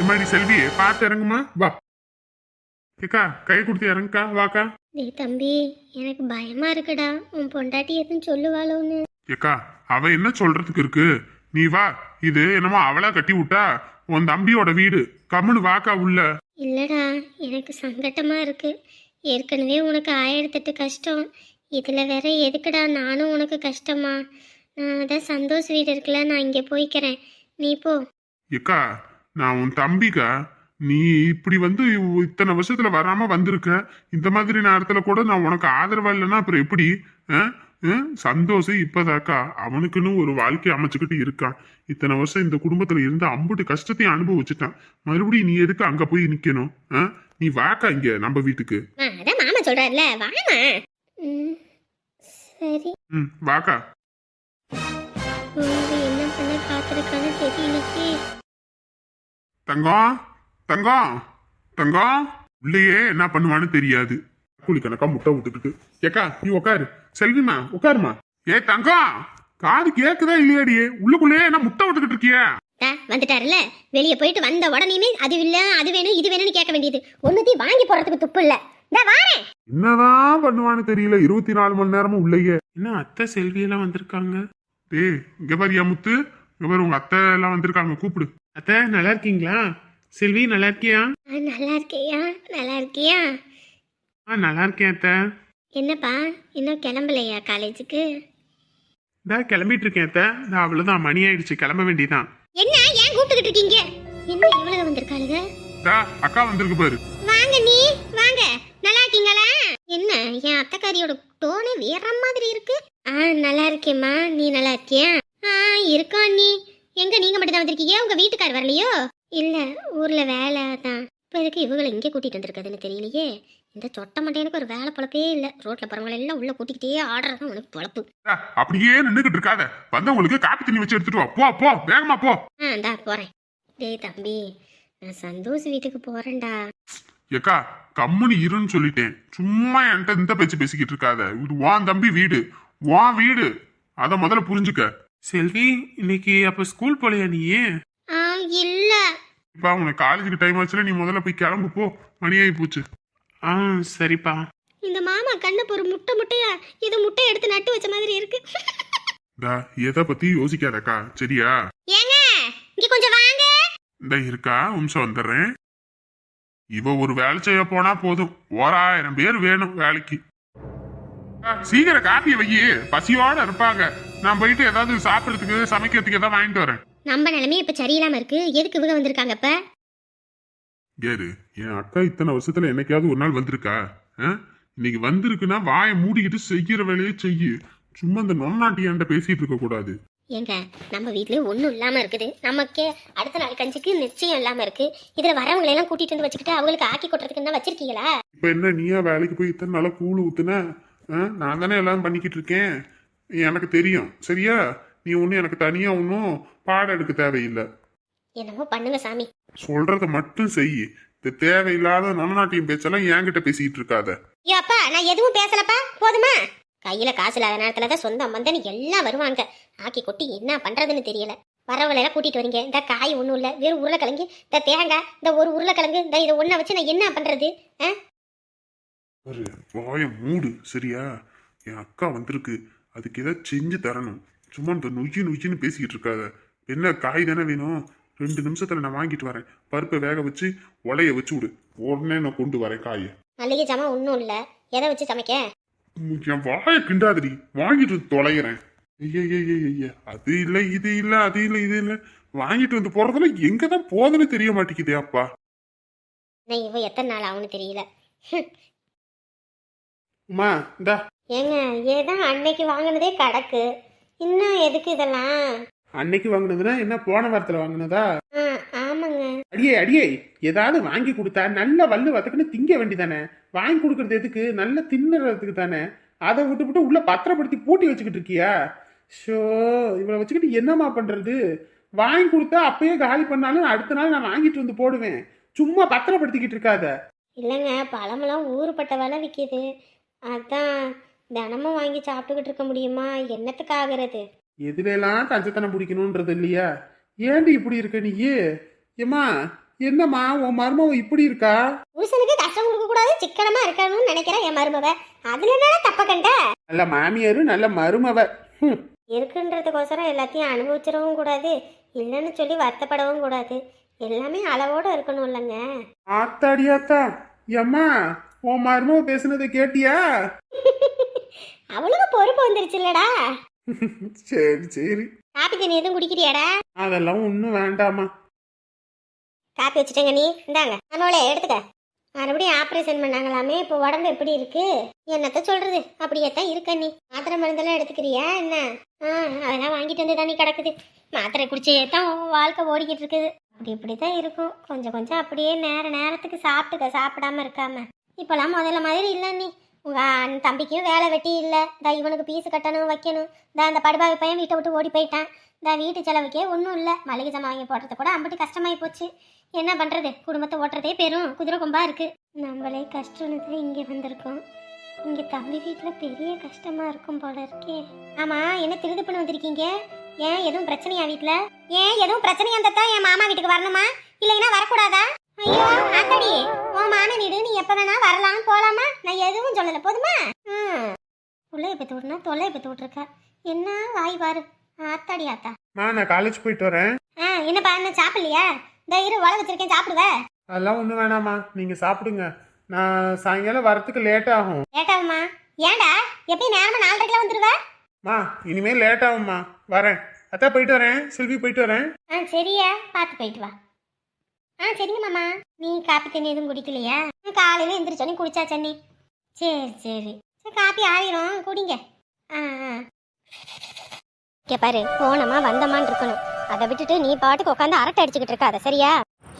இம்மாடி செல்வி பார்த்து இறங்குமா? வா. ஏக்கா கை கொடுத்து இறங்குக்கா வாக்கா. டேய் தம்பி எனக்கு பயமா இருக்குடா. உன் பொண்டாட்டி எதுவும் சொல்லுவாளோன்னு. ஏக்கா அவ என்ன சொல்றதுக்கு இருக்கு? நீ வா. இது என்னமோ அவளா கட்டி விட்டா? உன் தம்பியோட வீடு. கம்முன்னு வாக்கா உள்ள. இல்லடா எனக்கு சங்கட்டமா இருக்கு. ஏற்கனவே உனக்கு ஆயிரத்தெட்டு கஷ்டம். இதுல வேற எதுக்குடா நானும் உனக்கு கஷ்டமா? நான் அதான் சந்தோஷ் வீடு இருக்குல்ல நான் இங்கே போய்க்கிறேன். நீ போ. ஏக்கா நான் உன் தம்பிக்கா நீ இப்படி வந்து இத்தனை வருஷத்துல வராம வந்திருக்க. இந்த மாதிரி நேரத்துல கூட நான் உனக்கு ஆதரவா இல்லைன்னா அப்புறம் எப்படி? சந்தோஷம் இப்பதாக்கா. அவனுக்குன்னு ஒரு வாழ்க்கை அமைச்சுக்கிட்டு இருக்கான் இத்தனை வருஷம் இந்த குடும்பத்துல இருந்து அம்புட்டு கஷ்டத்தையும் அனுபவிச்சுட்டான். மறுபடியும் நீ எதுக்கு அங்க போய் நிக்கணும்? நீ வாக்கா இங்க நம்ம வீட்டுக்கு. ஆ, அதான் மாமா சொல்றாருல வாமா. ம் சரி. ம் வாக்கா. என்ன பண்ண காத்திருக்கான்னு தெரியலையே. தங்கம் தங்கம் தங்கம் உள்ளேயே என்ன பண்ணுவான்னு தெரியாது. கூலி கணக்கா முட்டை விட்டுக்கிட்டு ஏக்கா நீ உட்காரு செல்விமா உட்காருமா ஏ தங்கம் காது கேக்குதா இல்லையாடியே உள்ளுக்குள்ளேயே என்ன முட்டை விட்டுக்கிட்டு இருக்கிய? டா, வந்துட்டாருல வெளியே போயிட்டு வந்த உடனேயுமே அது இல்ல அது வேணும் இது வேணும்னு கேட்க வேண்டியது. ஒன்னுத்தையும் வாங்கி போறதுக்கு துப்பு இல்ல. என்னதான் பண்ணுவான்னு தெரியல. இருபத்தி நாலு மணி நேரமும் உள்ளேயே. என்ன அத்தை செல்வி எல்லாம் வந்திருக்காங்க? டேய் இங்க பாரியா முத்து. இங்க பாரு உங்க அத்தை எல்லாம் வந்திருக்காங்க. கூப்பிடு. அத்தை நல்லா இருக்கீங்களா? செல்வி நல்லா இருக்கியா? ஆ, நல்லா இருக்கியா? நல்லா இருக்கியா? ஆ நல்லா இருக்கேன் அத்தை. என்னப்பா இன்னும் கிளம்பலையா காலேஜுக்கு? இந்த கிளம்பிட்டு இருக்கேன் அத்தை. இந்த அவ்வளவுதான் மணி ஆயிடுச்சு கிளம்ப வேண்டியதான் என்ன ஏன் கூப்பிட்டுக்கிட்டு இருக்கீங்க? என்ன இவ்வளவு வந்திருக்காளுங்க அக்கா வந்திருக்கு பாரு. வாங்க நீ வாங்க. நல்லா இருக்கீங்களா? என்ன என் அத்தைக்காரியோட டோனே வேற மாதிரி இருக்கு. ஆ நல்லா இருக்கேம்மா. நீ நல்லா இருக்கியா? ஆ இருக்கோம் நீ. எங்க நீங்க மட்டும் தான் வந்திருக்கீங்க? உங்க வீட்டுக்கார் வரலையோ? இல்ல ஊர்ல வேலை தான். இப்போ எதுக்கு இவங்களை இங்கே கூட்டிட்டு வந்திருக்காதுன்னு தெரியலையே? இந்த சொட்ட மட்டையனுக்கு ஒரு வேலை பொழப்பே இல்லை. ரோட்ல போறவங்களை எல்லாம் உள்ள கூட்டிக்கிட்டே ஆடுறதான் உனக்கு பொழப்பு. அப்படியே நின்னுகிட்டு இருக்காத. வந்தவங்களுக்கு காப்பி தண்ணி வச்சு எடுத்துட்டு வா. போ போ வேகமா போ. ஆ இந்தா போறேன். டேய் தம்பி நான் சந்தோஷ் வீட்டுக்கு போறேன்டா. ஏக்கா கம்முனு இருன்னு சொல்லிட்டேன். சும்மா என்கிட்ட இந்த பேச்சு பேசிக்கிட்டு இருக்காத. இது உன் தம்பி வீடு. உன் வீடு. அத முதல்ல புரிஞ்சுக்க. செல்வி இன்னைக்கு அப்ப ஸ்கூல் போலையா நீ? ஆ இல்ல. இப்ப உனக்கு காலேஜுக்கு டைம் ஆச்சுல நீ முதல்ல போய் கிளம்பு போ. மணி ஆகி போச்சு. ஆ சரிப்பா. இந்த மாமா கண்ணு ஒரு முட்டை முட்டையா இது முட்டை எடுத்து நட்டு வச்ச மாதிரி இருக்கு. டா எதை பத்தி யோசிக்காதக்கா சரியா? ஏங்க இங்க கொஞ்சம் வாங்க. இந்த இருக்கா நிமிஷம் வந்துடுறேன். இவ ஒரு வேலை செய்ய போனா போதும். ஓராயிரம் பேர் வேணும் வேலைக்கு. சீக்கிரம் காப்பியை வையி பசியோட இருப்பாங்க. நான் போயிட்டு ஏதாவது சாப்பிடறதுக்கு சமைக்கிறதுக்கு ஏதாவது வாங்கிட்டு வரேன். நம்ம நிலைமை இப்ப சரியில்லாம இருக்கு. எதுக்கு இவங்க வந்திருக்காங்க இப்ப? ஏறு என் அக்கா இத்தனை வருஷத்துல என்னைக்காவது ஒரு நாள் வந்திருக்கா? இன்னைக்கு வந்திருக்குன்னா வாயை மூடிக்கிட்டு செய்யற வேலையை செய்யு. சும்மா இந்த நொன்னாட்டியான்ட்ட பேசிட்டு இருக்க கூடாது. ஏங்க நம்ம வீட்லயே ஒண்ணும் இல்லாம இருக்குது. நமக்கே அடுத்த நாள் கஞ்சிக்கு நிச்சயம் இல்லாம இருக்கு. இதுல வரவங்களை எல்லாம் கூட்டிட்டு வந்து வச்சுக்கிட்டு அவங்களுக்கு ஆக்கி கொட்டுறதுக்கு என்ன வச்சிருக்கீங்களா? இப்ப என்ன நீயா வேலைக்கு போய் இத்தனை நாளா கூழ் ஊத்துன? நான் தானே எல்லாம் பண்ணிக்கிட்டு இருக்கேன் எனக்கு தெரியும். சரியா? நீ ஒன்றும் எனக்கு தனியா ஒன்றும் பாடம் எடுக்க தேவையில்லை. என்னமோ பண்ணுங்க சாமி. சொல்றத மட்டும் செய். இந்த தேவையில்லாத நலநாட்டியம் பேச்செல்லாம் என்கிட்ட பேசிக்கிட்டு இருக்காத ஐயோ அப்பா நான் எதுவும் பேசலப்பா? போதுமா? கையில காசு இல்லாத நேரத்துல தான் சொந்தம் வந்தன்னு எல்லாம் வருவாங்க. ஆக்கி கொட்டி என்ன பண்றதுன்னு தெரியல. வரவங்களை எல்லாம் கூட்டிட்டு வரீங்க. இந்த காய் ஒண்ணும் இல்ல. வெறும் உருளைக்கிழங்கு இந்த தேங்காய் இந்த ஒரு உருளைக்கிழங்கு இந்த இதை ஒன்றை வச்சு நான் என்ன பண்றது? ஆ? ஒரு வாய மூடு சரியா? என் அக்கா வந்திருக்கு. அதுக்கு ஏதாவது செஞ்சு தரணும். சும்மா இந்த நொய்யு நொய்யின்னு பேசிக்கிட்டு இருக்காத. என்ன காய் தானே வேணும்? ரெண்டு நிமிஷத்துல நான் வாங்கிட்டு வரேன். பருப்பை வேக வச்சு உலைய வச்சு விடு. உடனே நான் கொண்டு வரேன் காயை. மளிகை ஜாமான் ஒன்றும் இல்ல. எதை வச்சு சமைக்க? என் வாயை கிண்டாதடி. வாங்கிட்டு தொலைகிறேன். ஐய அது இல்ல இது இல்ல அது இல்ல இது இல்ல. வாங்கிட்டு வந்து போறதுல எங்க தான் போதுன்னு தெரிய மாட்டேங்குதே அப்பா. நான் இவ எத்தனை நாள் ஆகும்னு தெரியல. அம்மா இந்தா. ஏங்க ஏதான் அன்னைக்கு வாங்கினதே கிடக்கு இன்னும் எதுக்கு இதெல்லாம்? அன்னைக்கு வாங்கினதுன்னா என்ன போன வாரத்துல வாங்கினதா? ஆ ஆமாங்க. அடியே அடியே ஏதாவது வாங்கி கொடுத்தா நல்ல வல்லு வதக்குன்னு திங்க வேண்டிதானே வாங்கி கொடுக்கறது எதுக்கு? நல்ல தின்னுறதுக்கு தானே? அதை விட்டுவிட்டு உள்ள பத்திரப்படுத்தி பூட்டி வச்சுக்கிட்டு இருக்கியா? ஷோ இவளை வச்சுக்கிட்டு என்னம்மா பண்றது? வாங்கி கொடுத்தா அப்பயே காலி பண்ணாலும் அடுத்த நாள் நான் வாங்கிட்டு வந்து போடுவேன். சும்மா பத்திரப்படுத்திக்கிட்டு இருக்காத. இல்லைங்க பழமெல்லாம் ஊறுபட்ட விலை விற்கிது அதான் தினமும் வாங்கி சாப்பிட்டுக்கிட்டு இருக்க முடியுமா? என்னத்துக்கு ஆகிறது? எதுல எல்லாம் கஞ்சத்தனம் பிடிக்கணுன்றது இல்லையா? ஏண்டி இப்படி இருக்க நீ ஏம்மா என்னம்மா உன் மருமவ இப்படி இருக்கா? புருஷனுக்கு கஷ்டம் கொடுக்க கூடாது சிக்கனமா இருக்கணும்னு நினைக்கிறேன் என் மருமவ. அதுல என்ன தப்ப கண்ட? நல்ல மாமியாரு நல்ல மருமவ. இருக்குன்றதுக்கோசரம் எல்லாத்தையும் அனுபவிச்சிடவும் கூடாது இல்லைன்னு சொல்லி வருத்தப்படவும் கூடாது. எல்லாமே அளவோட இருக்கணும் இல்லைங்க. ஆத்தாடி ஆத்தா. எம்மா உன் மருமவ பேசுனதை கேட்டியா? அவளுக்கு பொறுப்பு வந்துருச்சு இல்லடா. சரி சரி. காப்பி தண்ணி எதுவும் குடிக்கிறியாடா? அதெல்லாம் ஒன்றும் வேண்டாம்மா. காப்பி வச்சுட்டேங்க நீ. இந்தாங்க. அனோலே எடுத்துக்க. மறுபடியும் ஆப்ரேஷன் பண்ணாங்களாமே இப்போ உடம்பு எப்படி இருக்கு? என்னத்த சொல்றது? அப்படியே தான் இருக்க நீ. மாத்திரை மருந்தெல்லாம் எடுத்துக்கிறியா? என்ன? ஆ அதெல்லாம் வாங்கிட்டு வந்து தான் கிடக்குது. மாத்திரை குடிச்சே தான் வாழ்க்கை ஓடிக்கிட்டு இருக்குது. அப்படி இப்படி தான் இருக்கும். கொஞ்சம் கொஞ்சம் அப்படியே நேர நேரத்துக்கு சாப்பிட்டுக்க சாப்பிடாம இருக்காம. இப்போலாம் முதல்ல மாதிரி இல்லை நீ. உங்க தம்பிக்கும் வேலை வெட்டி இல்லை. இந்த இவனுக்கு பீஸ் கட்டணும் வைக்கணும். இந்த அந்த படுபாவி பையன் வீட்டை விட்டு ஓடி போயிட்டான். இந்த வீட்டு செலவுக்கே ஒன்றும் இல்லை. மளிகை ஜாமான் வாங்கி போடுறது கூட அம்பிட்டு கஷ்டமாயி போச்சு. என்ன பண்றது? குடும்பத்தை ஓட்டுறதே பெரும் குதிரை கொம்பாக இருக்கு. நம்மளே கஷ்டம்னு இங்கே வந்திருக்கோம். இங்கே தம்பி வீட்டில் பெரிய கஷ்டமா இருக்கும் போல இருக்கே. ஆமா என்ன திருது பண்ண வந்திருக்கீங்க? ஏன் எதுவும் பிரச்சனையா வீட்டில்? ஏன் எதுவும் பிரச்சனையா இருந்தா தான் என் மாமா வீட்டுக்கு வரணுமா? இல்லைன்னா வரக்கூடாதா? ஐயோ ஆத்தாடி உன் மான எப்ப வேணா வரலாம் போலாமா? நான் எதுவும் சொல்லல. போதுமா? ம். உள்ளே பெத்து விட்டுனா தொல்லை பெத்து விட்டுருக்க. என்ன வாய் பாரு. ஆத்தாடி ஆத்தா. மா நான் காலேஜ் போயிட்டு வரேன். ஆ என்னப்பா என்ன சாப்பிடலையா? இந்த இரு உழ வச்சிருக்கேன். சாப்பிடுவ. அதெல்லாம் ஒன்றும் வேணாம்மா. நீங்கள் சாப்பிடுங்க. நான் சாயங்காலம் வரத்துக்கு லேட் ஆகும். லேட் ஆகுமா? ஏன்டா? எப்படி நேரமா நாலரைக்கெல்லாம் வந்துருவ? மா இனிமேல் லேட் ஆகும்மா. வரேன். அத்தா போயிட்டு வரேன். செல்வி போயிட்டு வரேன். ஆ சரியா. பார்த்து போயிட்டு வா. ஆ சரிங்க மாமா. நீ காப்பி தண்ணி எதுவும் குடிக்கலையா? காலையில் காலையில எந்திரிச்சோன்னே குடிச்சா தண்ணி சரி சரி. சரி காப்பி ஆறிடும் குடிங்க. ஆ ஆ. இங்கே பாரு போனமா வந்தமான்னு இருக்கணும். அதை விட்டுட்டு நீ பாட்டுக்கு உட்காந்து அரட்டை அடிச்சுக்கிட்டு இருக்காத சரியா?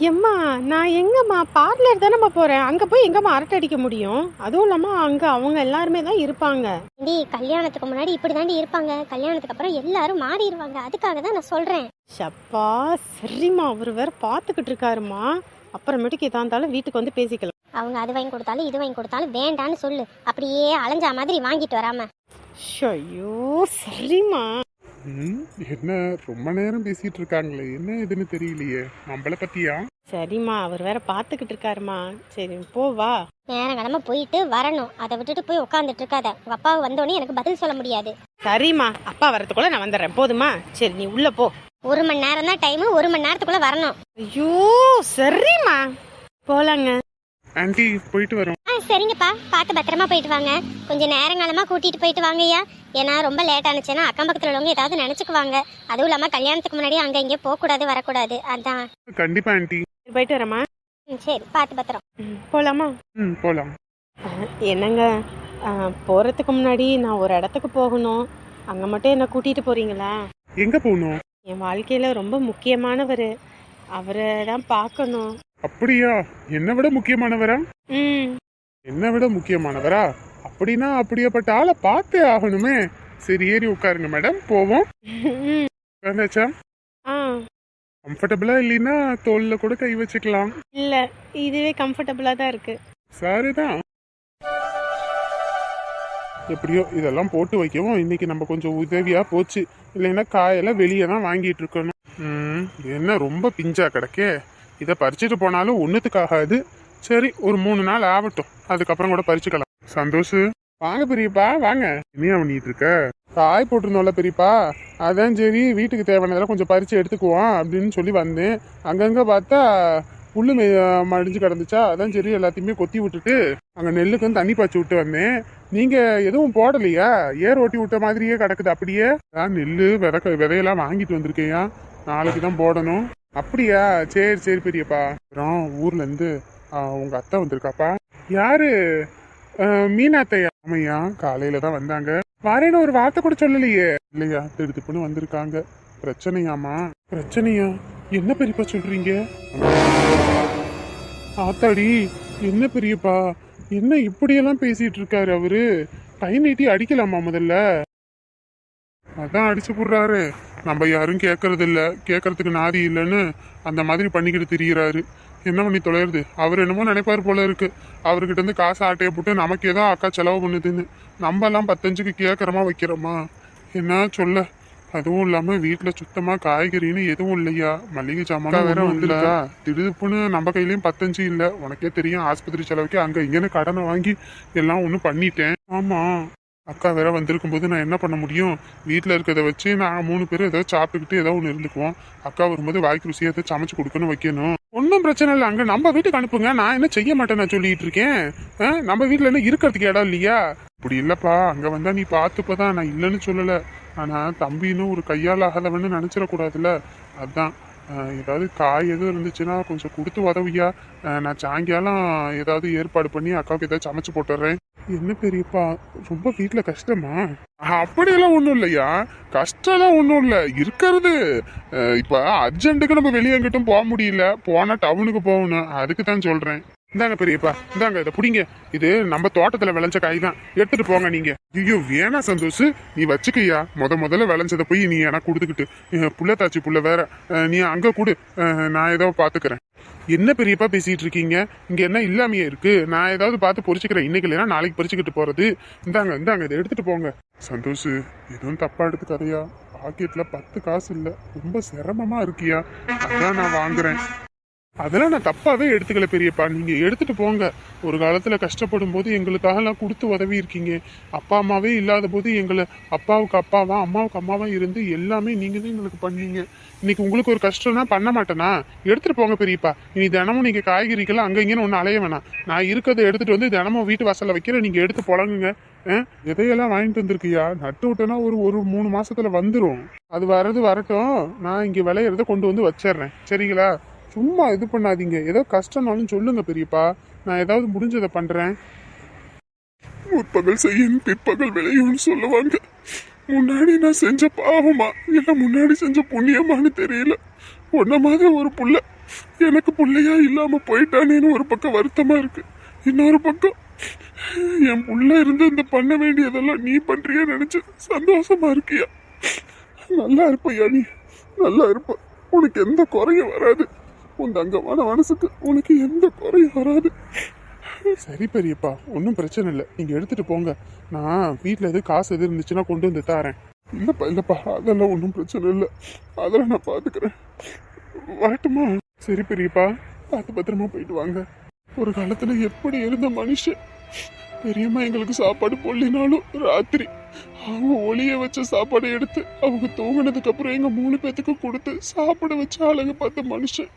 எம்மா நான் எங்கம்மா பார்லர் தானேம்மா போகிறேன் அங்கே போய் எங்கம்மா அரட்டை அடிக்க முடியும்? அதுவும் இல்லாமல் அங்கே அவங்க எல்லாருமே தான் இருப்பாங்க. டி கல்யாணத்துக்கு முன்னாடி இப்படி தாண்டி இருப்பாங்க. கல்யாணத்துக்கு அப்புறம் எல்லாரும் மாறிடுவாங்க. அதுக்காக தான் நான் சொல்றேன். ஷப்பா சரிம்மா. அவர் வேற பார்த்துக்கிட்டு இருக்காருமா அப்புறமேட்டுக்கு எதா இருந்தாலும் வீட்டுக்கு வந்து பேசிக்கலாம். அவங்க அது வாங்கி கொடுத்தாலும் இது வாங்கி கொடுத்தாலும் வேண்டான்னு சொல்லு. அப்படியே அலைஞ்சா மாதிரி வாங்கிட்டு வராம. ஐயோ சரிம்மா. என்ன ரொம்ப நேரம் பேசிட்டு இருக்காங்களே என்ன இதுன்னு தெரியலையே. நம்மள பத்தியா? சரிம்மா அவர் வேற பார்த்துக்கிட்டு இருக்காருமா சரி போ வா. நேரம் கிளம்ப போயிட்டு வரணும். அதை விட்டுட்டு போய் உட்காந்துட்டு இருக்காத உங்க அப்பாவை வந்தோடனே எனக்கு பதில் சொல்ல முடியாது. சரிம்மா அப்பா வரதுக்குள்ள நான் வந்துடுறேன். போதுமா? சரி நீ உள்ள போ. ஒரு மணி நேரம் தான் டைம் ஒரு மணி நேரத்துக்குள்ள வரணும். ஐயோ சரிம்மா. போலாங்க. ஆன்ட்டி போயிட்டு வரோம். ஆ சரிங்கப்பா. பார்த்து பத்திரமா போயிட்டு வாங்க. கொஞ்சம் நேரங்காலமா கூட்டிட்டு போயிட்டு வாங்கய்யா. ஏன்னா ரொம்ப லேட் ஆனிச்சுன்னா அக்கம் பக்கத்துல உள்ளவங்க ஏதாவது நினைச்சுக்குவாங்க. அதுவும் இல்லாம கல்யாணத்துக்கு முன்னாடி அங்க இங்கே போக கூடாது வரக்கூடாது. அதான். கண்டிப்பா ஆன்ட்டி போயிட்டு வரேம்மா. ம், சரி. பார்த்து பத்திரம். ம், போலாமா? ம் போலாம். என்னங்க? அஹ், போறதுக்கு முன்னாடி நான் ஒரு இடத்துக்கு போகணும். அங்க மட்டும் என்ன கூட்டிட்டு போறீங்களா? எங்க போகணும்? என் வாழ்க்கையில ரொம்ப முக்கியமானவர். அவரை தான் பார்க்கணும். அப்படியா? என்னை விட முக்கியமானவரா? என்னை விட முக்கியமானவரா? அப்படின்னா அப்படியேப்பட்ட ஆளை பார்த்தே ஆகணுமே. சரி ஏறி உட்காருங்க மேடம். போவோம். ஆ. கம்ஃபர்டபுளா இல்லைன்னா தோல்ல கூட கை வச்சுக்கலாம். இல்ல இதுவே கம்ஃபர்டபுளா தான் இருக்கு. சரிதான். எப்படியோ இதெல்லாம் போட்டு வைக்கவும் இன்னைக்கு நம்ம கொஞ்சம் உதவியா போச்சு. இல்லைன்னா காயெல்லாம் வெளியே தான் வாங்கிட்டு இருக்கணும். என்ன ரொம்ப பிஞ்சா கிடக்கே. இதை பறிச்சுட்டு போனாலும் ஒன்றுத்துக்காகாது சரி ஒரு மூணு நாள் ஆகட்டும். அதுக்கப்புறம் கூட பறிச்சுக்கலாம். சந்தோஷ். வாங்க பெரியப்பா வாங்க. என்ன பண்ணிட்டு இருக்க? காய் போட்டிருந்தோம்ல பெரியப்பா. அதான் சரி வீட்டுக்கு தேவையானதெல்லாம் கொஞ்சம் பறிச்சு எடுத்துக்குவோம் அப்படின்னு சொல்லி வந்தேன். அங்கங்க பார்த்தா புல்லு மே- மடிஞ்சு கிடந்துச்சா? அதான் சரி எல்லாத்தையுமே கொத்தி விட்டுட்டு அங்க நெல்லுக்கு வந்து தண்ணி பாய்ச்சி விட்டு வந்தேன். நீங்க எதுவும் போடலையா? ஏர் ஓட்டி விட்ட மாதிரியே கிடக்குது அப்படியே. நெல் நெல்லு விதக்க விதையெல்லாம் வாங்கிட்டு வந்திருக்கேயா நாளைக்கு தான் போடணும். அப்படியா? சரி சரி பெரியப்பா. அப்புறம் ஊர்ல இருந்து உங்க அத்தை வந்திருக்காப்பா. யாரு? மீனாத்தை மீனாத்தையா? ஆமையா காலையில தான் வந்தாங்க. வரேன்னு ஒரு வார்த்தை கூட சொல்லலையே. இல்லையா? திடுத்துப்புன்னு வந்திருக்காங்க. பிரச்சனையாமா பிரச்சனையா? என்ன பெரியப்பா சொல்றீங்க? ஆத்தாடி என்ன பெரியப்பா? என்ன இப்படியெல்லாம் பேசிட்டு இருக்காரு அவரு? கை நீட்டி அடிக்கலாமா முதல்ல? அதான் அடிச்சு போடுறாரு. நம்ம யாரும் கேட்கறது இல்ல கேட்கறதுக்கு நாதி இல்லைன்னு அந்த மாதிரி பண்ணிக்கிட்டு திரியிறாரு. என்ன பண்ணி தொலைறது அவர் என்னமோ நினைப்பாரு போல இருக்கு. அவர்கிட்ட இருந்து காசு ஆட்டையை போட்டு நமக்கு ஏதோ அக்கா செலவு பண்ணுதுன்னு. நம்ம எல்லாம் பத்தஞ்சுக்கு கேட்கறோமா வைக்கிறோமா? என்ன சொல்ல? அதுவும் இல்லாம வீட்டுல சுத்தமா காய்கறின்னு எதுவும் இல்லையா? மளிகை சாமான் வேற வந்துருக்கா? திடுப்புன்னு நம்ம கையிலயும் பத்தஞ்சு இல்ல. உனக்கே தெரியும் ஆஸ்பத்திரி செலவுக்கு அங்க இங்கன்னு கடனை வாங்கி எல்லாம் ஒண்ணு பண்ணிட்டேன். ஆமா. அக்கா வேற வந்திருக்கும் போது நான் என்ன பண்ண முடியும்? வீட்டில் இருக்கிறத வச்சு நான் மூணு பேரும் ஏதோ சாப்பிட்டுக்கிட்டு ஏதோ ஒன்று இருந்துக்குவோம். அக்கா வரும்போது வாய்க்கு ருசியாக ஏதாவது சமைச்சு கொடுக்கணும் வைக்கணும். ஒன்றும் பிரச்சனை இல்லை. அங்கே நம்ம வீட்டுக்கு அனுப்புங்க. நான் என்ன செய்ய மாட்டேன் நான் சொல்லிட்டு இருக்கேன். ஆ, நம்ம வீட்டில் என்ன இருக்கிறதுக்கு இடம் இல்லையா? இப்படி இல்லைப்பா. அங்கே வந்தால் நீ பார்த்துப்பதான். நான் இல்லைன்னு சொல்லலை. ஆனால் தம்பின்னு ஒரு கையால் ஆகாதவன்னு நினச்சிடக்கூடாதுல்ல. அதுதான் ஏதாவது காய் எதுவும் இருந்துச்சுன்னா கொஞ்சம் கொடுத்து உதவியா நான் சாயங்காலம் ஏதாவது ஏற்பாடு பண்ணி அக்காவுக்கு ஏதாவது சமைச்சு போட்டுறேன். என்ன பெரியப்பா ரொம்ப வீட்டில் கஷ்டமா? அப்படியெல்லாம் ஒன்றும் இல்லையா? கஷ்டம்லாம் ஒன்றும் இல்லை. இருக்கிறது. இப்போ அர்ஜெண்ட்டுக்கு அர்ஜென்ட்டுக்கு நம்ம வெளியே எங்கிட்டும் போக முடியல. போனால் டவுனுக்கு போகணும். அதுக்கு தான் சொல்கிறேன் இந்தாங்க பெரியப்பா இந்தாங்க இதை பிடிங்க. இது நம்ம தோட்டத்துல விளைஞ்ச காய் தான் எடுத்துட்டு போங்க நீங்க. ஐயோ வேணா சந்தோஷ் நீ வச்சுக்கய்யா முத முதல்ல விளைஞ்சதை போய் நீ எனக்கு கொடுத்துக்கிட்டு. புள்ள தாச்சி புள்ள வேற. நீ அங்க கொடு. நான் ஏதோ பாத்துக்கிறேன். என்ன பெரியப்பா பேசிட்டு இருக்கீங்க? இங்க என்ன இல்லாமையே இருக்கு? நான் ஏதாவது பார்த்து பொறிச்சுக்கிறேன். இன்னைக்கு இல்லைன்னா நாளைக்கு பொறிச்சுக்கிட்டு போறது. இந்தாங்க இந்தாங்க இதை எடுத்துட்டு போங்க. சந்தோஷ் எதுவும் தப்பா எடுத்துக்காதையா பாக்கெட்ல பத்து காசு இல்ல. ரொம்ப சிரமமா இருக்கியா? அதான் நான் வாங்குறேன். அதெல்லாம் நான் தப்பாகவே எடுத்துக்கல பெரியப்பா. நீங்கள் எடுத்துகிட்டு போங்க. ஒரு காலத்தில் கஷ்டப்படும் போது எங்களுக்காக எல்லாம் கொடுத்து உதவி இருக்கீங்க அப்பா அம்மாவே இல்லாத போது எங்களை அப்பாவுக்கு அப்பாவா அம்மாவுக்கு அம்மாவா இருந்து எல்லாமே நீங்கள் தான் எங்களுக்கு பண்ணீங்க. இன்னைக்கு உங்களுக்கு ஒரு கஷ்டம்னா பண்ண மாட்டேனா? எடுத்துகிட்டு போங்க பெரியப்பா. இனி தினமும் நீங்கள் காய்கறிக்கெல்லாம் அங்கே இங்கேன்னு ஒன்றும் அலைய வேணாம். நான் இருக்கிறத எடுத்துகிட்டு வந்து தினமும் வீட்டு வாசலில் வைக்கிறேன். நீங்கள் எடுத்து புழங்குங்க. ஆ? விதையெல்லாம் வாங்கிட்டு வந்திருக்கியா? நட்டு விட்டேன்னா ஒரு ஒரு மூணு மாசத்துல வந்துடும் அது வர்றது வரட்டும். நான் இங்க விளையிறத கொண்டு வந்து வச்சிடுறேன். சரிங்களா? சும்மா இது பண்ணாதீங்க. ஏதோ கஷ்டம்னாலும் சொல்லுங்க பெரியப்பா. நான் ஏதாவது முடிஞ்சதை பண்றேன். முற்பகல் செய்யும் பிற்பகல் விளையும்னு சொல்லுவாங்க. முன்னாடி நான் செஞ்ச பாவமா? இல்லை முன்னாடி செஞ்ச புண்ணியமான்னு தெரியல. ஒன்ன மாதிரி ஒரு புள்ள. எனக்கு புள்ளையா இல்லாம போயிட்டானேன்னு ஒரு பக்கம் வருத்தமா இருக்கு. இன்னொரு பக்கம் என் புள்ள இருந்து இந்த பண்ண வேண்டியதெல்லாம் நீ பண்றியா நினைச்சு சந்தோஷமா இருக்கியா? நல்லா இருப்பையா நீ? நல்லா இருப்ப. உனக்கு எந்த குறையும் வராது. உன் தங்கமான மனசுக்கு உனக்கு எந்த குறையும் வராது. சரி பெரியப்பா ஒன்றும் பிரச்சனை இல்லை. நீங்க எடுத்துட்டு போங்க. நான் வீட்டில் எது காசு எது இருந்துச்சுன்னா கொண்டு வந்து தாரேன். இல்லப்பா இல்லப்பா. அதெல்லாம் ஒன்றும் பிரச்சனை இல்லை. அதெல்லாம் நான் பார்த்துக்கிறேன் வரட்டுமா? சரி பெரியப்பா பார்த்து பத்திரமா போயிட்டு வாங்க. ஒரு காலத்துல எப்படி இருந்த மனுஷன்? பெரியம்மா எங்களுக்கு சாப்பாடு போடலினாலும் ராத்திரி அவங்க ஒளிய வச்ச சாப்பாடை எடுத்து அவங்க தூங்கினதுக்கு அப்புறம் எங்க மூணு பேத்துக்கு கொடுத்து சாப்பிட வச்ச அழகு பார்த்த மனுஷன்.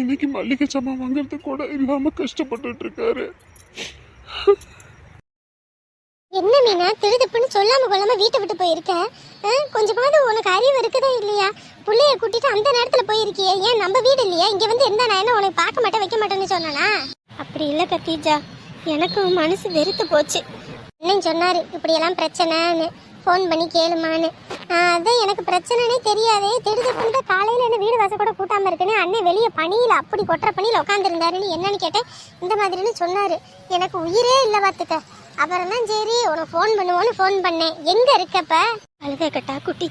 இன்னைக்கு மல்லிகை சாமான் வாங்குறது கூட இல்லாம கஷ்டப்பட்டுட்டு இருக்காரு. என்ன மீனா திருதுப்புன்னு சொல்லாம கொள்ளாம வீட்டை விட்டு போயிருக்க? கொஞ்சமாவது உனக்கு அறிவு இருக்குதா இல்லையா? பிள்ளைய கூட்டிட்டு அந்த நேரத்துல போயிருக்கியே. ஏன் நம்ம வீடு இல்லையா? இங்க வந்து இருந்தா நான் என்ன உனக்கு பார்க்க மாட்டேன் வைக்க மாட்டேன்னு சொன்னானா? அப்படி இல்ல கத்தீஜா. எனக்கு மனசு வெறுத்து போச்சு. என்னன்னு சொன்னாரு இப்படியெல்லாம் பிரச்சனைன்னு. ஃபோன் பண்ணி கேளுமான்னு. அது அதான் எனக்கு பிரச்சனைனே தெரியாதே. திடுதுப்புன்னு காலையில் என்ன வீடு வாசல் கூட கூட்டாமல் இருக்குன்னு அண்ணன் வெளியே பணியில் அப்படி கொட்டுற பணியில் உட்காந்துருந்தாருன்னு என்னன்னு கேட்டேன் இந்த மாதிரின்னு சொன்னாரு. எனக்கு உயிரே இல்லை பார்த்துக்க அப்புறம் தான் சரி உனக்கு ஃபோன் பண்ணுவோன்னு ஃபோன் பண்ணேன். எங்கே இருக்கப்ப அழுகக்கட்டா கட்டா குட்டி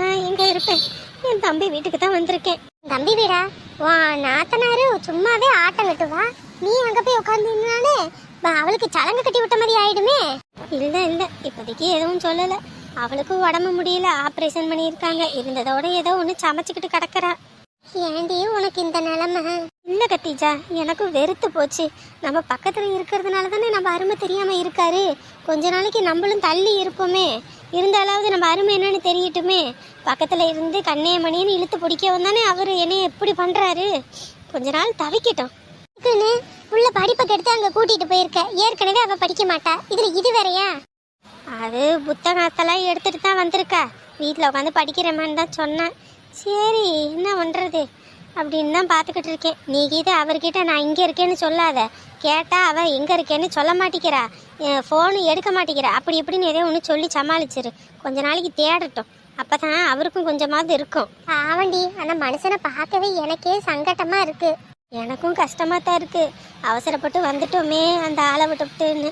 நான் எங்கே இருப்பேன்? என் தம்பி வீட்டுக்கு தான் வந்திருக்கேன். தம்பி வீடா? வா நாத்தனாரு சும்மாவே ஆட்டம் கட்டுவா? நீ அங்கே போய் உட்காந்துனாலே அவளுக்கு சலங்கு கட்டி விட்ட மாதிரி ஆயிடுமே? இல்ல இல்ல இப்போதைக்கு எதுவும் சொல்லல. அவளுக்கும் உடம்பு முடியல ஆபரேஷன் பண்ணியிருக்காங்க. இருந்ததோட ஏதோ ஒன்று சமைச்சுக்கிட்டு கிடக்குறா. ஏண்டி உனக்கு இந்த நிலைமை? இல்ல கத்தீஜா எனக்கும் வெறுத்து போச்சு. நம்ம பக்கத்துல இருக்கிறதுனால தானே நம்ம அருமை தெரியாம இருக்காரு. கொஞ்ச நாளைக்கு நம்மளும் தள்ளி இருப்போமே. இருந்தாலாவது நம்ம அருமை என்னன்னு தெரியட்டுமே. பக்கத்துல இருந்து கண்ணே மணின்னு இழுத்து பிடிக்கவும் தானே அவர். என்னைய எப்படி பண்றாரு? கொஞ்ச நாள் தவிக்கட்டும். உள்ள படிப்பை கெடுத்து அங்க கூட்டிட்டு போயிருக்க. ஏற்கனவே அவ படிக்க மாட்டா. இதுல இது வேறையா? அது புத்தகத்தெல்லாம் எடுத்துட்டு தான் வந்திருக்கா. வீட்டில் உட்காந்து படிக்கிறேமான்னு தான் சொன்னேன். சரி என்ன பண்ணுறது அப்படின்னு தான் பார்த்துக்கிட்டு இருக்கேன். நீ கீது அவர்கிட்ட நான் இங்கே இருக்கேன்னு சொல்லாத. கேட்டால் அவள் எங்கே இருக்கேன்னு சொல்ல மாட்டேங்கிறா ஃபோனு எடுக்க மாட்டேங்கிறா அப்படி இப்படின்னு எதையோ ஒன்று சொல்லி சமாளிச்சிரு. கொஞ்ச நாளைக்கு தேடட்டும். அப்போ தான் அவருக்கும் கொஞ்சமாவது இருக்கும். ஆவண்டி ஆனால் மனுஷனை பார்க்கவே எனக்கே சங்கட்டமாக இருக்குது எனக்கும் கஷ்டமாக தான் இருக்குது அவசரப்பட்டு வந்துட்டோமே அந்த ஆளை விட்டுவிட்டுன்னு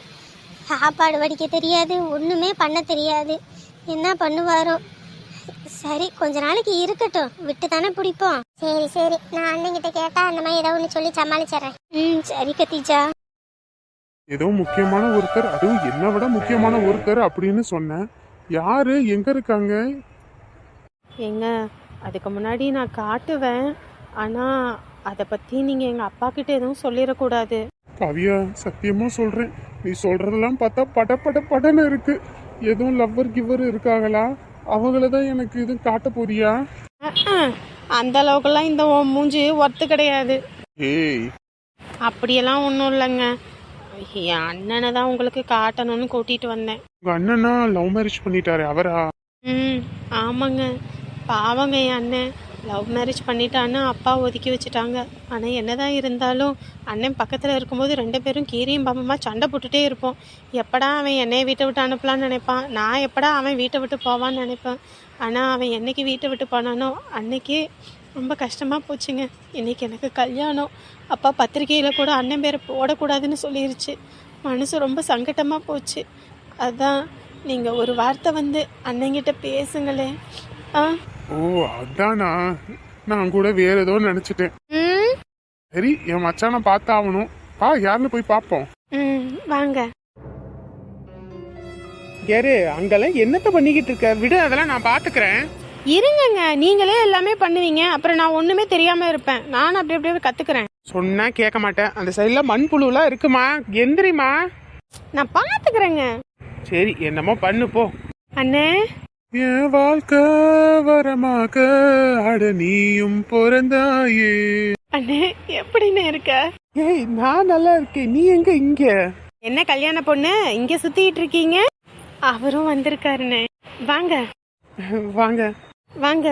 சாப்பாடு வடிக்க தெரியாது ஒன்றுமே பண்ண தெரியாது. என்ன பண்ணுவாரோ. சரி கொஞ்ச நாளைக்கு இருக்கட்டும். விட்டு தானே பிடிப்போம். சரி சரி. நான் அண்ணங்கிட்ட கேட்டா அந்த மாதிரி ஏதோ ஒன்று சொல்லி சமாளிச்சிடறேன். ம் சரி கத்தீஜா ஏதோ முக்கியமான ஒருத்தர் அதுவும் என்னை விட முக்கியமான ஒருத்தர் அப்படின்னு சொன்னேன். யாரு? எங்க இருக்காங்க? ஏங்க அதுக்கு முன்னாடி நான் காட்டுவேன். ஆனால் அதை பற்றி நீங்கள் எங்கள் அப்பா கிட்ட எதுவும் சொல்லிடக்கூடாது. கவியா சத்தியமா சொல்றேன். நீ சொல்றதெல்லாம் பார்த்தா பட பட படன்னு இருக்கு. எதுவும் லவ்வர் கிவர் இருக்காங்களா? அவங்கள தான் எனக்கு இது காட்ட போறியா? அந்த அளவுக்குலாம் இந்த உன் மூஞ்சி ஒர்த்து கிடையாது. ஏய். அப்படியெல்லாம் ஒன்றும் இல்லைங்க. என் அண்ணனை தான் உங்களுக்கு காட்டணும்னு கூட்டிகிட்டு வந்தேன். உங்க அண்ணனா லவ் மேரேஜ் பண்ணிட்டாரு அவரா? ம் ஆமாங்க. பாவங்க என் அண்ணன். லவ் மேரேஜ் பண்ணிட்டான்னு அப்பா ஒதுக்கி வச்சுட்டாங்க. ஆனால் என்னதான் இருந்தாலும் அண்ணன் பக்கத்தில் இருக்கும்போது ரெண்டு பேரும் கீரியும் பாம்பமாக சண்டை போட்டுட்டே இருப்போம். எப்படா அவன் என்னையை வீட்டை விட்டு அனுப்பலான்னு நினைப்பான்? நான் எப்படா அவன் வீட்டை விட்டு போவான்னு நினைப்பேன். ஆனால் அவன் என்னைக்கு வீட்டை விட்டு போனானோ அன்னைக்கே ரொம்ப கஷ்டமாக போச்சுங்க. இன்னைக்கு எனக்கு கல்யாணம். அப்பா பத்திரிக்கையில் கூட அண்ணன் பேரை போடக்கூடாதுன்னு சொல்லிருச்சு. மனசு ரொம்ப சங்கட்டமாக போச்சு. அதான் நீங்கள் ஒரு வார்த்தை வந்து அண்ணங்கிட்ட பேசுங்களேன். ஆ ஓ அதானா? நான் கூட வேற ஏதோ நினைச்சிட்டேன். சரி என் மச்சானை பார்த்தாகணும். பா யாருன்னு போய் பார்ப்போம். வாங்க. யாரு அங்கெல்லாம் என்னத்த பண்ணிக்கிட்டு இருக்க? விடு அதெல்லாம் நான் பாத்துக்கிறேன் இருங்கங்க நீங்களே எல்லாமே பண்ணுவீங்க. அப்புறம் நான் ஒன்றுமே தெரியாமல் இருப்பேன். நானும் அப்படி அப்படியே கற்றுக்குறேன் சொன்னா கேட்க மாட்டேன். அந்த சைடுல மண்புழுலாம் இருக்குமா? எந்திரிமா நான் பார்த்துக்கிறேங்க. சரி என்னமோ பண்ணு போ. அண்ணே. என் வாழ்க்கை வரமாக அட நீயும் பிறந்தாயே. அண்ணே எப்படிண்ணே இருக்க? ஏய் நான் நல்லா இருக்கேன். நீ எங்க இங்க? என்ன கல்யாண பொண்ணு? இங்கே சுற்றிட்டு இருக்கீங்க? அவரும் வந்திருக்காருண்ணே. வாங்க. வாங்க. வாங்க.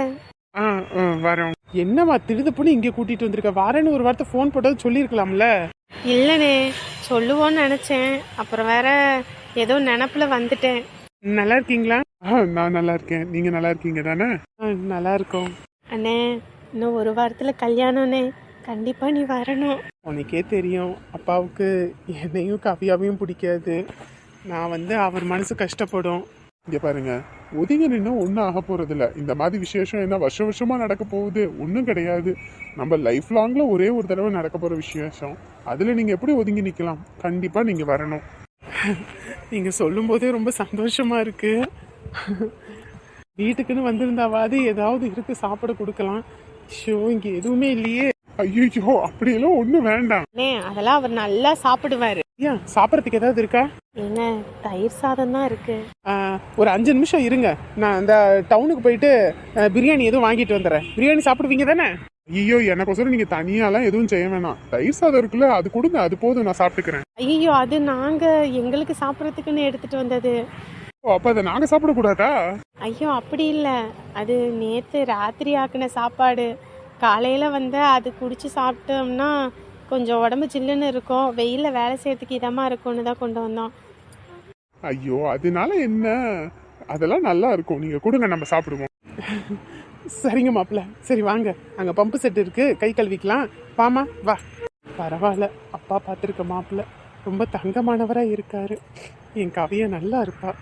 ஆ ஆ, வரோம். என்னம்மா திடுதுப்புன்னு இங்க கூட்டிட்டு வந்திருக்க? வரேன்னு ஒரு வார்த்தை ஃபோன் போட்டது சொல்லியிருக்கலாம்ல? இல்லைண்ணே சொல்லுவோன்னு நினச்சேன். அப்புறம் வேற ஏதோ நினப்பில் வந்துட்டேன். நல்லா இருக்கீங்களா? ஆ நான் நல்லா இருக்கேன் நீங்க நல்லா இருக்கீங்க தானே? நல்லா இருக்கோம் அண்ணே இன்னும் ஒரு வாரத்தில் கல்யாணம்ண்ணே கண்டிப்பாக நீ வரணும். உனக்கே தெரியும். அப்பாவுக்கு என்னையும் கவியாவையும் பிடிக்காது. நான் வந்து அவர் மனசு கஷ்டப்படும். இங்க பாருங்க. ஒதுங்க நின்று ஒன்றும் ஆக போறது இல்ல இந்த மாதிரி விசேஷம் என்ன வருஷம் வருஷமா நடக்க போகுது? ஒன்றும் கிடையாது. நம்ம லைஃப் லாங்ல ஒரே ஒரு தடவை நடக்க போற விசேஷம். அதுல நீங்க எப்படி ஒதுங்கி நிக்கலாம்? கண்டிப்பா நீங்க வரணும். நீங்க சொல்லும் போதே ரொம்ப சந்தோஷமா இருக்கு. வீட்டுக்குன்னு வந்திருந்தாவாது ஏதாவது இருக்கு சாப்பிட கொடுக்கலாம். ஷோ இங்க எதுவுமே இல்லையே. ஐயோ அப்படியெல்லாம் ஒன்றும் வேண்டாம். அண்ணே அதெல்லாம் அவர் நல்லா சாப்பிடுவார். ஏன் சாப்பிட்றதுக்கு ஏதாவது இருக்கா? ஏங்க தயிர் சாதம் தான் இருக்கு. ஒரு அஞ்சு நிமிஷம் இருங்க. நான் இந்த டவுனுக்கு போயிட்டு பிரியாணி எதுவும் வாங்கிட்டு வந்துடுறேன். பிரியாணி சாப்பிடுவீங்க தானே? ஐயோ எனக்கோசரம் நீங்க தனியாலாம் எதுவும் செய்ய வேணாம். தயிர் சாதம் இருக்குல்ல அது கொடுங்க அது போதும் நான் சாப்பிட்டுக்கிறேன். ஐயோ அது நாங்க எங்களுக்கு சாப்பிட்றதுக்குன்னு எடுத்துட்டு வந்தது. ஓ அப்ப அதை நாங்க சாப்பிடக்கூடாதா ஐயோ அப்படி இல்லை. அது நேற்று ராத்திரி ஆக்கின சாப்பாடு. காலையில் வந்து அது குடிச்சு சாப்பிட்டோம்னா கொஞ்சம் உடம்பு சில்லுன்னு இருக்கும். வெயிலில் வேலை செய்யறதுக்கு இதமாக இருக்கும்னு தான் கொண்டு வந்தோம். ஐயோ அதனால என்ன? அதெல்லாம் நல்லா இருக்கும். நீங்க கொடுங்க நம்ம சாப்பிடுவோம். சரிங்க மாப்பிள்ள. சரி வாங்க. அங்க பம்பு செட் இருக்கு. கை கழுவிக்கலாம். வாமா வா. பரவாயில்ல. அப்பா பார்த்துருக்க மாப்பிள்ள ரொம்ப தங்கமானவரா இருக்காரு. என் கவிய நல்லா இருப்பா.